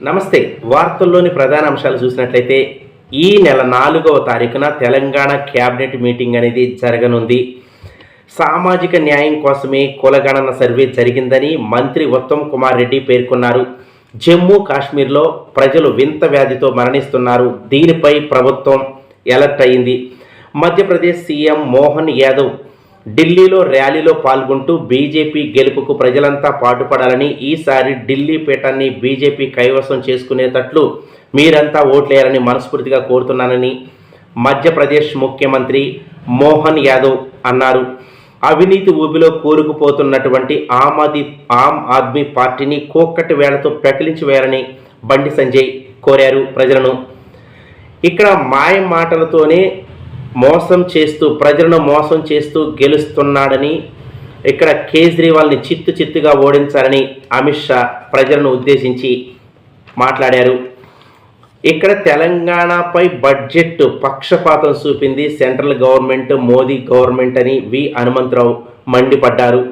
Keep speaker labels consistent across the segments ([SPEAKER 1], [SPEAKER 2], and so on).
[SPEAKER 1] నమస్తే. వార్తల్లోని ప్రధాన అంశాలు చూసినట్లయితే ఈ నెల నాలుగవ తారీఖున తెలంగాణ క్యాబినెట్ మీటింగ్ అనేది జరగనుంది. సామాజిక న్యాయం కోసమే కులగణన సర్వే జరిగిందని మంత్రి ఉత్తమ్ కుమార్ రెడ్డి పేర్కొన్నారు. జమ్మూ కాశ్మీర్లో ప్రజలు వింత వ్యాధితో మరణిస్తున్నారు. దీనిపై ప్రభుత్వం ఎలర్ట్ అయింది. మధ్యప్రదేశ్ సీఎం మోహన్ యాదవ్ ఢిల్లీలో ర్యాలీలో పాల్గొంటూ బీజేపీ గెలుపుకు ప్రజలంతా పాటుపడాలని ఈసారి ఢిల్లీ పీఠాన్ని బీజేపీ కైవసం చేసుకునేటట్లు మీరంతా ఓట్లేయాలని మనస్ఫూర్తిగా కోరుతున్నానని మధ్యప్రదేశ్ ముఖ్యమంత్రి మోహన్ యాదవ్ అన్నారు. అవినీతి ఊబిలో కూరుకుపోతున్నటువంటి ఆమ్ ఆద్మీ ఆమ్ ఆద్మీ పార్టీని కోక్కటి వేళతో ప్రకటించి వేయాలని బండి సంజయ్ కోరారు ప్రజలను. ఇక్కడ మాయ మాటలతోనే మోసం చేస్తూ ప్రజలను మోసం చేస్తూ గెలుస్తున్నాడని ఇక్కడ కేజ్రీవాల్ని చిత్తు చిత్తుగా ఓడించాలని అమిత్ షా ప్రజలను ఉద్దేశించి మాట్లాడారు. ఇక్కడ తెలంగాణపై బడ్జెట్ పక్షపాతం చూపింది సెంట్రల్ గవర్నమెంట్ మోదీ గవర్నమెంట్ అని వి. హనుమంతరావు మండిపడ్డారు.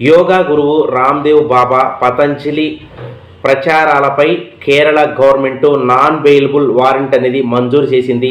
[SPEAKER 1] యోగా గురువు Ramdev Baba Patanjali ప్రచారాలపై Kerala government non bailable warrant అనేది మంజూరు చేసింది.